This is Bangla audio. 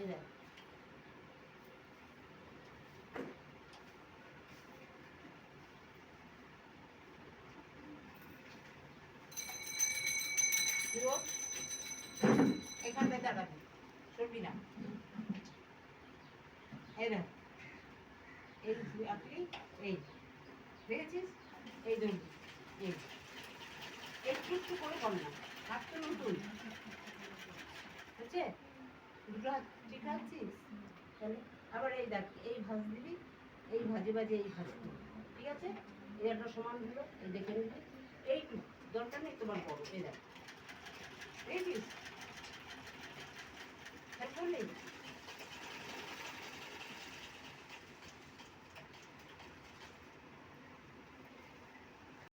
না। এই এই আপনি, এই। দেখেছিস? এই ধরবি এই। একটু একটু করে কর না। হাতটা নতুন। হচ্ছে দুটো হাত ঠিক আছিস তাহলে আবার এই দেখ, এই ভাজ দিবি, এই ভাজে ভাজে এই ভাজ ঠিক আছে? এই একটা সমান হলো এই দেখে নিবি। এইটুকু দরকার নেই তোমার বড়, এই দেখ। দেখছিস তারপর নেই